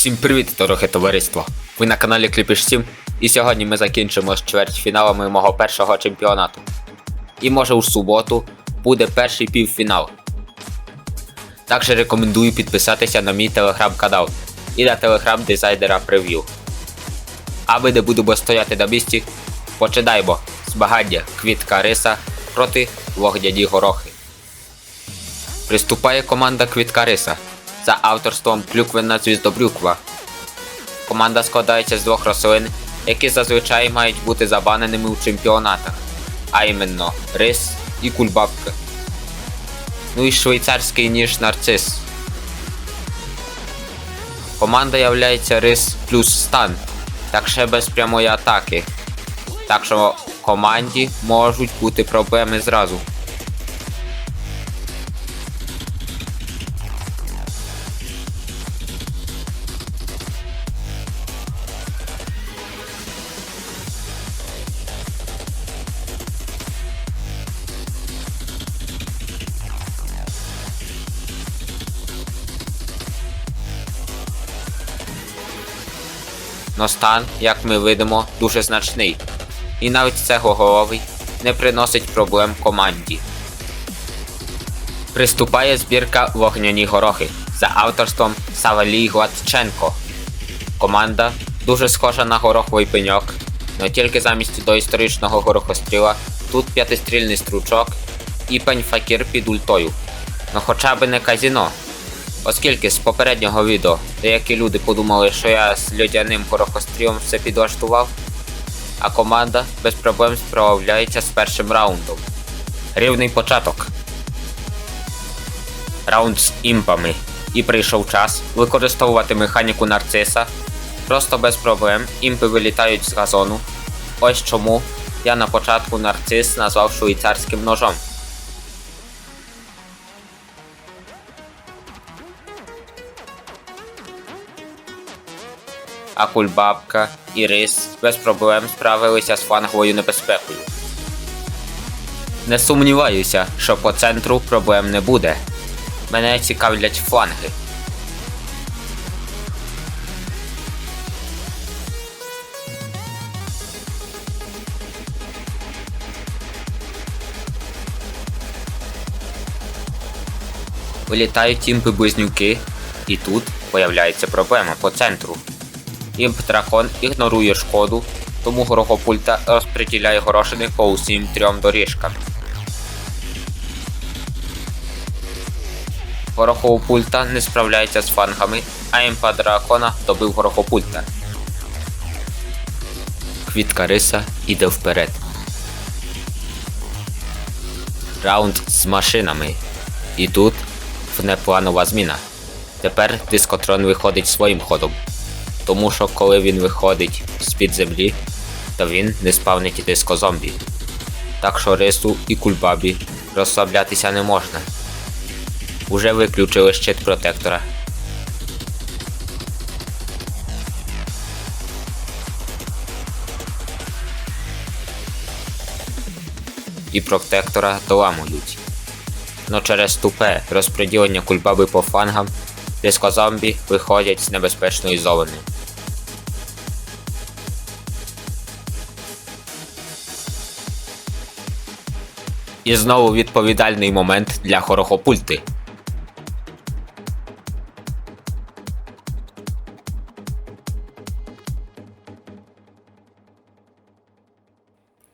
Всім привіт, дороге товариство! Ви на каналі Кліпіш 7 і сьогодні ми закінчимо з чвертьфіналами мого першого чемпіонату. І може у суботу буде перший півфінал. Також рекомендую підписатися на мій телеграм-канал і на телеграм дизайнера прев'ю. Аби не будемо стояти на місці, починаємо змагання квітка риса проти вогняні горохи. Приступає команда Квітка Риса за авторством Клюквина Звіздобрюква. Команда складається з двох рослин, які зазвичай мають бути забаненими у чемпіонатах, а іменно рис і кульбабка. Ну і швейцарський ніж нарцис. Команда являється рис плюс стан, так ще без прямої атаки. Так що команді можуть бути проблеми зразу. Но стан, як ми видимо, дуже значний. І навіть цеглоголовий не приносить проблем команді. Приступає збірка вогняні горохи за авторством Савалій Гладченко. Команда дуже схожа на гороховий пеньок, але тільки замість доісторичного горохостріла тут п'ятистрільний стручок і пень факір під ультою. Ну хоча б не казіно. Оскільки з попереднього відео деякі люди подумали, що я з льодяним горохострілом все підлаштував, а команда без проблем справляється з першим раундом. Рівний початок. Раунд з імпами. І прийшов час використовувати механіку нарциса. Просто без проблем імпи вилітають з газону. Ось чому я на початку нарцис назвав швейцарським ножом. А кульбабка і рис без проблем справилися з фланговою небезпекою. Не сумніваюся, що по центру проблем не буде. Мене цікавлять фланги. Вилітають імпи близнюки, і тут появляється проблема по центру. Імп дракон ігнорує шкоду, тому горохопульта розподіляє горошини по усім трьом доріжкам. Горохопульта не справляється з фангами, а імпа дракона добив горохопульта. Квітка риса іде вперед. Раунд з машинами. І тут внепланова зміна. Тепер дискотрон виходить своїм ходом тому що коли він виходить з-під землі, то він не спавнить диско зомбі. Так що рису і кульбабі розслаблятися не можна. Уже виключили щит протектора. І протектора доламують. Но через тупе розподілення кульбаби по фангам дискозомбі виходять з небезпечної зони. І знову відповідальний момент для хорохопульти.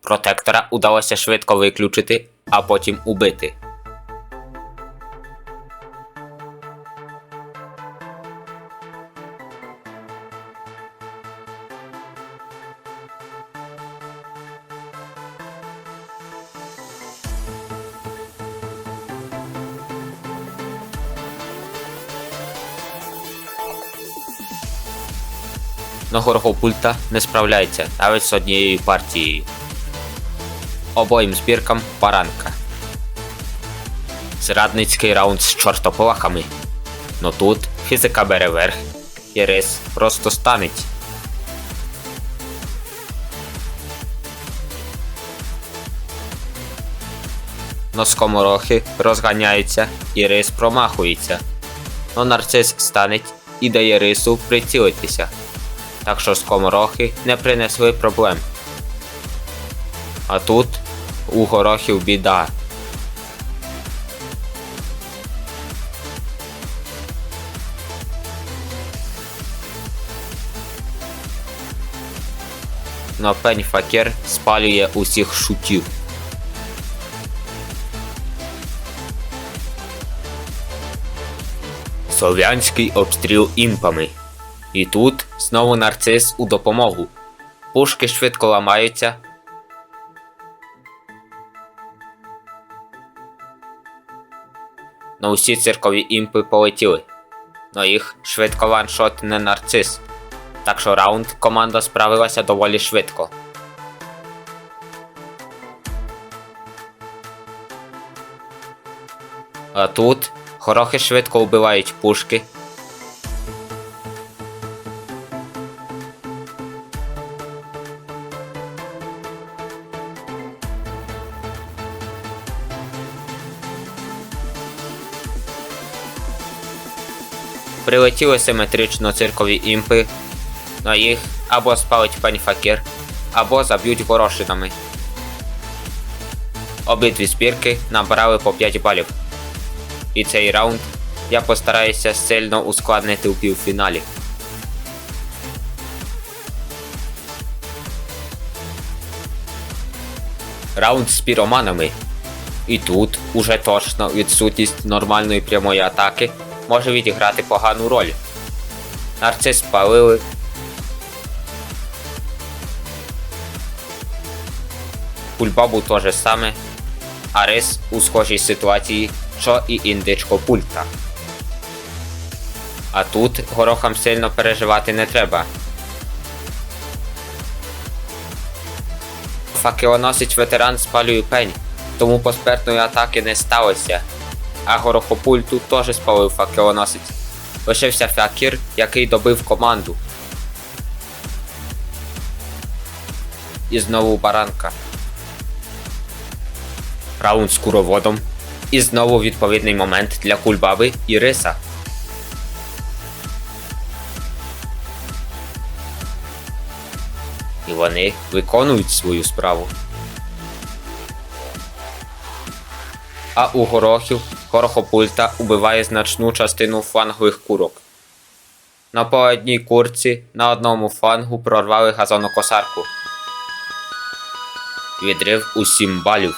Протектора удалося швидко виключити, а потім убити. Но Горгопульта не справляється навіть з однією партією. Обоїм збіркам баранка. Зрадницький раунд з чортополахами. Но тут фізика бере верх і рис просто станеть. Но скоморохи розганяються і рис промахується. Но нарцис станеть і дає рису прицілитися. Так що скоморохи не принесли проблем. А тут у горохів біда. Но пень факер спалює усіх шутів. Слов'янський обстріл імпами. І тут знову нарцис у допомогу. Пушки швидко ламаються. Но усі циркові імпи полетіли. Но їх швидко ваншот не нарцис. Так що раунд команда справилася доволі швидко. А тут горохи швидко вбивають пушки. Прилетіли симетрично циркові імпи, на їх або спалить паніфакір, або заб'ють горошинами. Обидві збірки набрали по 5 балів. І цей раунд я постараюся сильно ускладнити у півфіналі. Раунд з піроманами. І тут уже точно відсутність нормальної прямої атаки може відіграти погану роль. Нарцис спалили. Кульбабу то же саме, а рис у схожій ситуації, що і індичко пульта. А тут горохам сильно переживати не треба. Факелоносець ветеран спалює пень, тому посмертної атаки не сталося. А горохопульту теж спалив факелоносець. Лишився факір, який добив команду. І знову баранка. Раунд з куроводом. І знову відповідний момент для кульбаби і риса. І вони виконують свою справу. А у горохів горохопульта убиває значну частину флангових курок. На по одній курці на одному флангу прорвали газонокосарку. Відрив у 7 балів.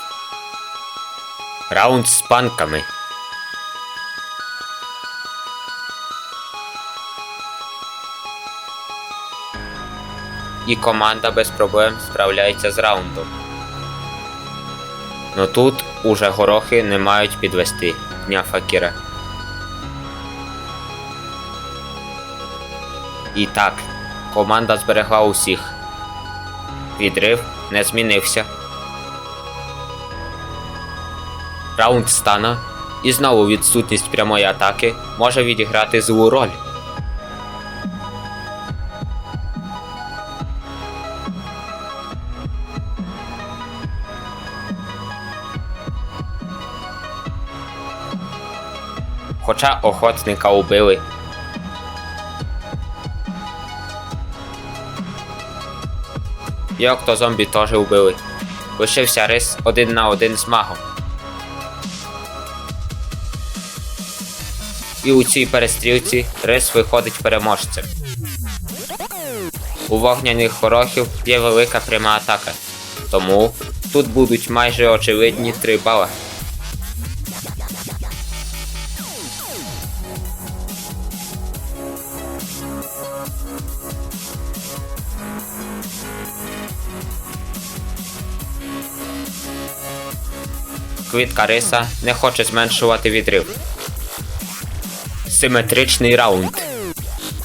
Раунд з панками. І команда без проблем справляється з раундом. Но тут уже горохи не мають підвести дня факіра. І так, команда зберегла усіх. Відрив не змінився. Раунд стана і знову відсутність прямої атаки може відіграти злу роль. Хоча охотника убили. І октозомбі теж убили. Лишився рис один на один з магом. І у цій перестрілці рис виходить переможцем. У вогняних горохів є велика пряма атака, тому тут будуть майже очевидні 3 бала. Квітка риса не хоче зменшувати відрив. Симетричний раунд.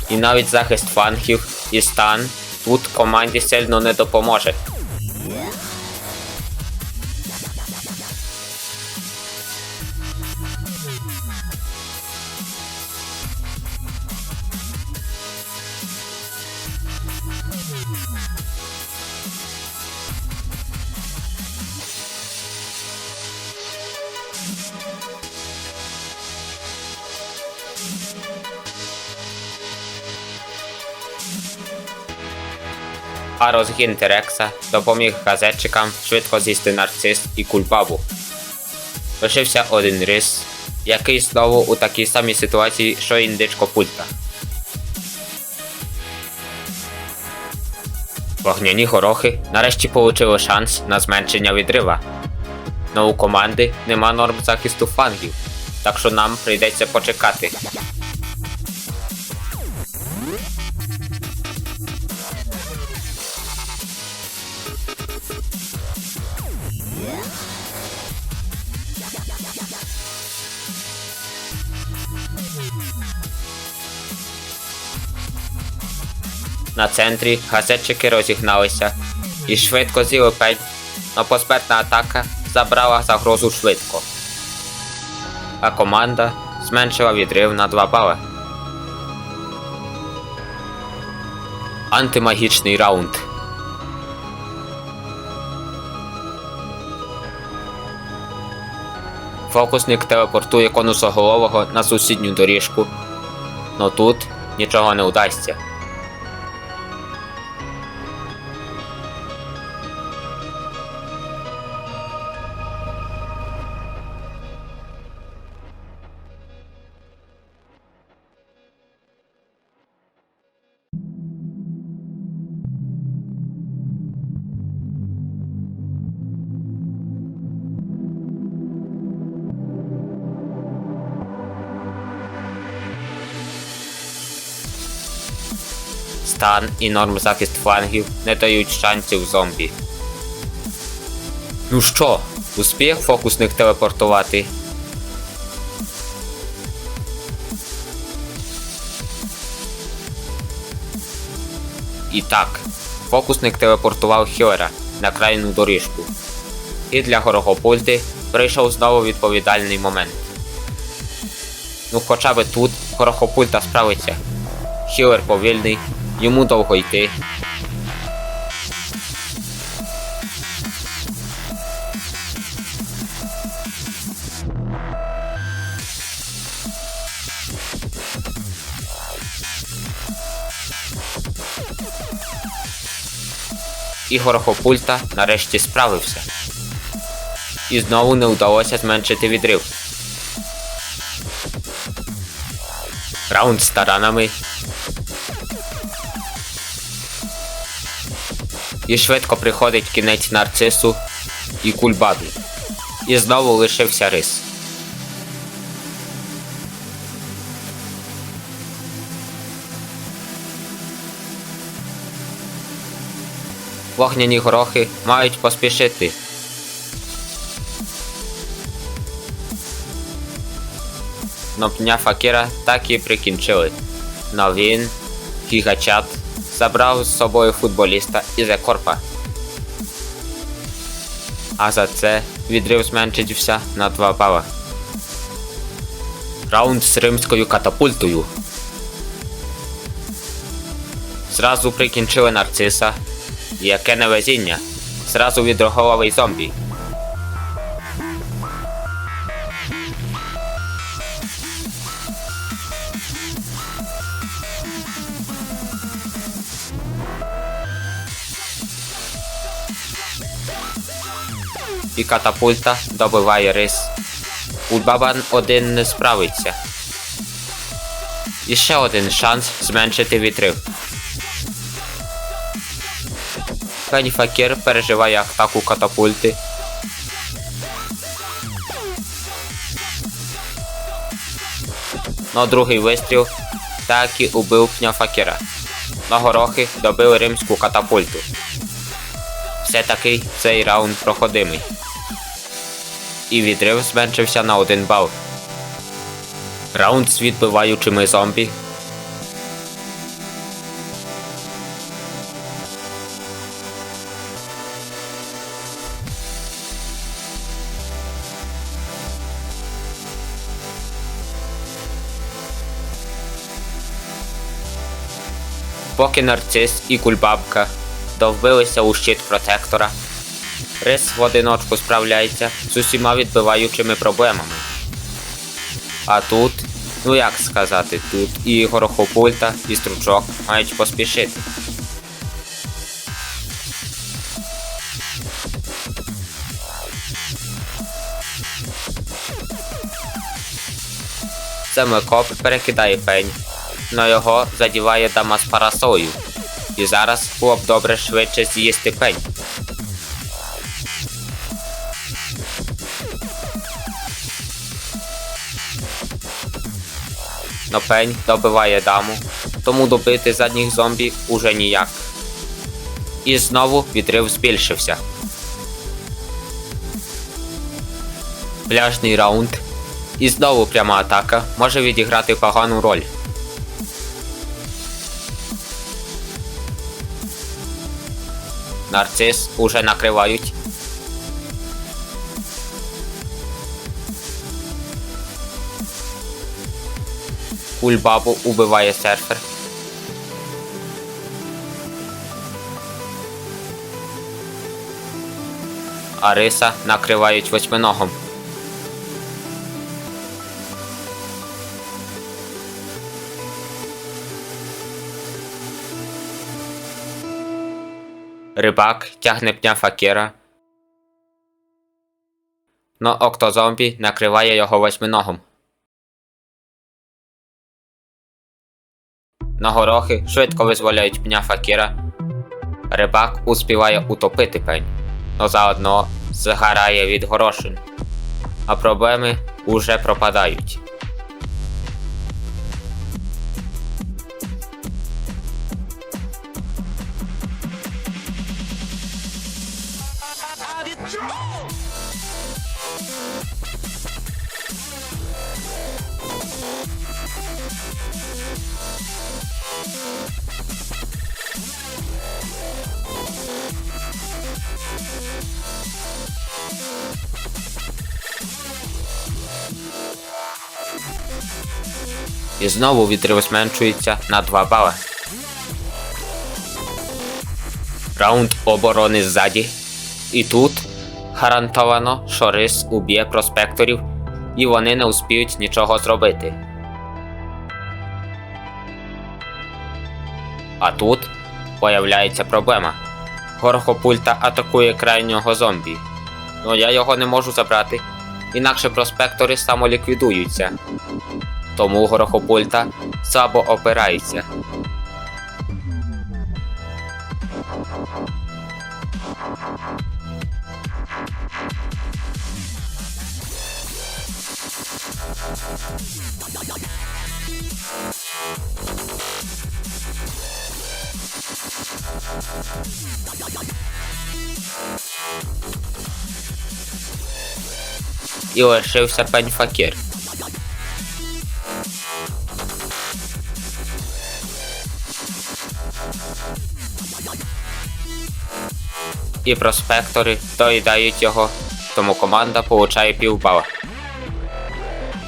І навіть захист фангів і стан тут команді сильно не допоможе. А розгін Терекса допоміг газетчикам швидко з'їсти нарцис і кульбабу. Лишився один рис, який знову у такій самій ситуації, що індичко пульта. Вогняні горохи нарешті получили шанс на зменшення відрива. Но у команди нема норм захисту флангів, так що нам прийдеться почекати. На центрі газетчики розігналися і швидко з'їли пень, но посмертна атака забрала загрозу швидко. А команда зменшила відрив на 2 бали. Антимагічний раунд. Фокусник телепортує конусоголового на сусідню доріжку, но тут нічого не удасться. Стан і норм захист флангів не дають шансів зомбі. Ну що, успіх фокусник телепортувати? І так, фокусник телепортував Хілера на крайну доріжку. І для Горогопульти прийшов знову відповідальний момент. Ну хоча би тут Горохопульта справиться. Хілер повільний, йому довго йти. І Горохопульта нарешті справився. І знову не вдалося зменшити відрив. Раунд з таранами І швидко приходить кінець нарцису і кульбабі. І знову лишився рис. Вогняні горохи мають поспішити. Но пня факіра так і прикінчили. Но він, гігачат, забрав з собою футболіста із Екорпа. А за це відрив зменшився на 2 бала. Раунд з римською катапультою. Зразу прикінчили нарциса. Яке невезіння. Зразу відроговий зомбі. І катапульта добиває рис. Ульбабан один не справиться. І ще один шанс зменшити відрив. Пені Факір переживає атаку катапульти. Но другий вистріл так і убив пня Факіра. Но горохи добили римську катапульту. Все-таки цей раунд проходимий. І відрив зменшився на 1 бал. Раунд з відбиваючими зомбі. Поки нарцис і кульбабка то вбилися у щит протектора. Рис в одиночку справляється з усіма відбиваючими проблемами. А тут, ну як сказати, тут і горохопульта, і стручок мають поспішити. Семикоп перекидає пень, но його задіває дама з парасою. І зараз було б добре швидше з'їсти пень. Но пень добиває даму, тому добити задніх зомбі уже ніяк. І знову відрив збільшився. Пляжний раунд. І знову пряма атака може відіграти погану роль. Нарцис уже накривають. Кульбабу убиває серфер. Ариса накривають восьминогом. Рибак тягне пня факіра. Но октозомбі накриває його восьминогом. На горохи швидко визволяють пня факіра. Рибак успіває утопити пень, но заодно згорає від горошин. А проблеми уже пропадають. І знову відрив зменшується на 2 бали. Раунд оборони ззаді. І тут гарантовано, що рис уб'є проспекторів, і вони не успіють нічого зробити. А тут появляється проблема. Горхопульта атакує крайнього зомбі. Ну я його не можу забрати, інакше проспектори самоліквідуються. Тому горохопульта слабо опирається. І лишився пень факір. І проспектори доїдають його, тому команда получає півбала.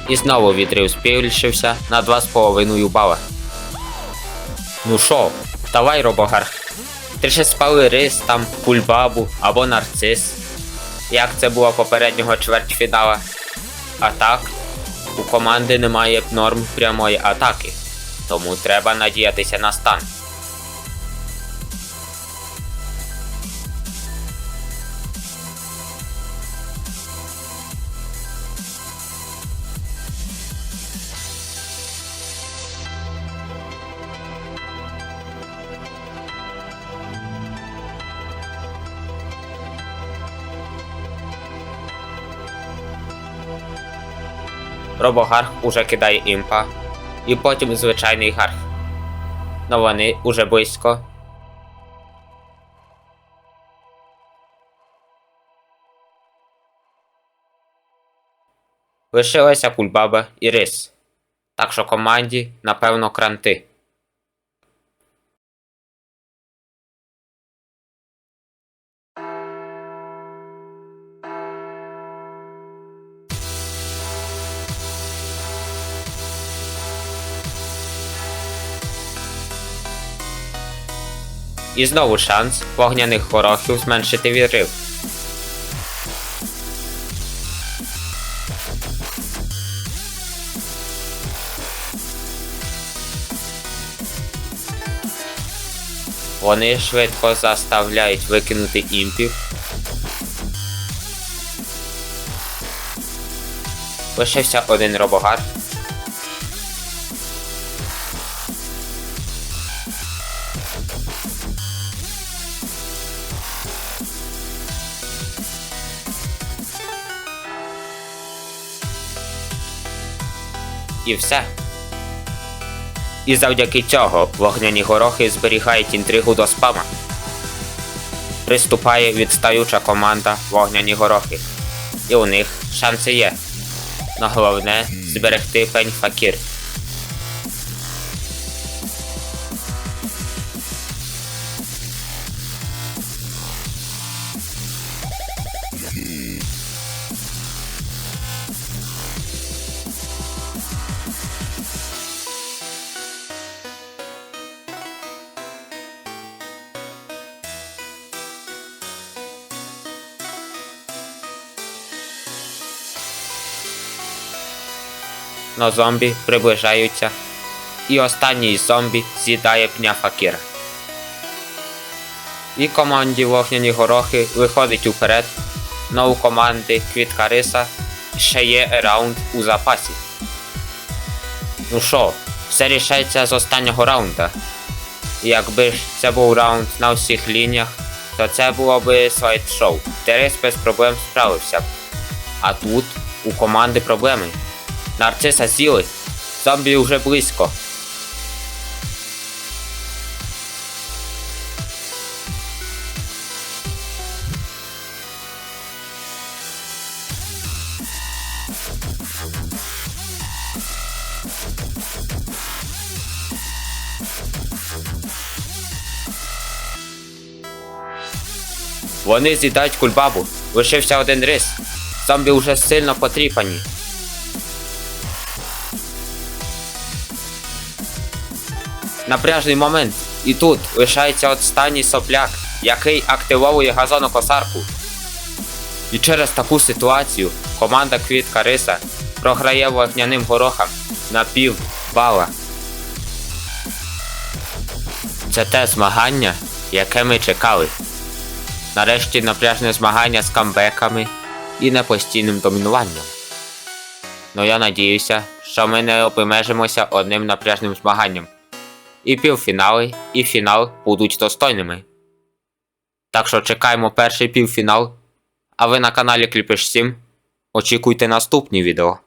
І знову відрив збільшився на 2,5 бала. Ну шо, давай, робогарх. Ти ще спали рис там, кульбабу або нарцис. Як це було попереднього чвертьфінала. А так, у команди немає норм прямої атаки, тому треба надіятися на стан. Робогарх уже кидає імпа, і потім звичайний гарх. Но вони уже близько. Лишилася кульбаба і рис. Так що команді, напевно, кранти. І знову шанс вогняних горохів зменшити відрив. Вони швидко заставляють викинути імпів. Лишився один робогар. І все. І завдяки цього вогняні горохи зберігають інтригу до спама. Приступає відстаюча команда вогняні горохи. І у них шанси є. На головне зберегти пень факір. Но зомбі приближаються. І останній зомбі з'їдає пня факіра. І команді вогняні горохи виходить уперед. Но у команди Квітка Риса ще є раунд у запасі. Ну що, все рішається з останнього раунда. Якби ж це був раунд на всіх лініях, то це було би слайд-шоу, де Рис без проблем справився б. А тут у команди проблеми. Нарциса з'їли. Зомбі вже близько. Вони з'їдають кульбабу. Лишився один рис. Зомбі вже сильно потріпані. Напряжний момент. І тут лишається останній сопляк, який активовує газонокосарку. І через таку ситуацію команда Квітка Риса програє вогняним горохам на пів бала. Це те змагання, яке ми чекали. Нарешті напряжне змагання з камбеками і непостійним домінуванням. Ну я надіюся, що ми не обмежимося одним напряжним змаганням. І півфінали, і фінал будуть достойними. Так що чекаємо перший півфінал. А ви на каналі Кліпиш 7. Очікуйте наступні відео.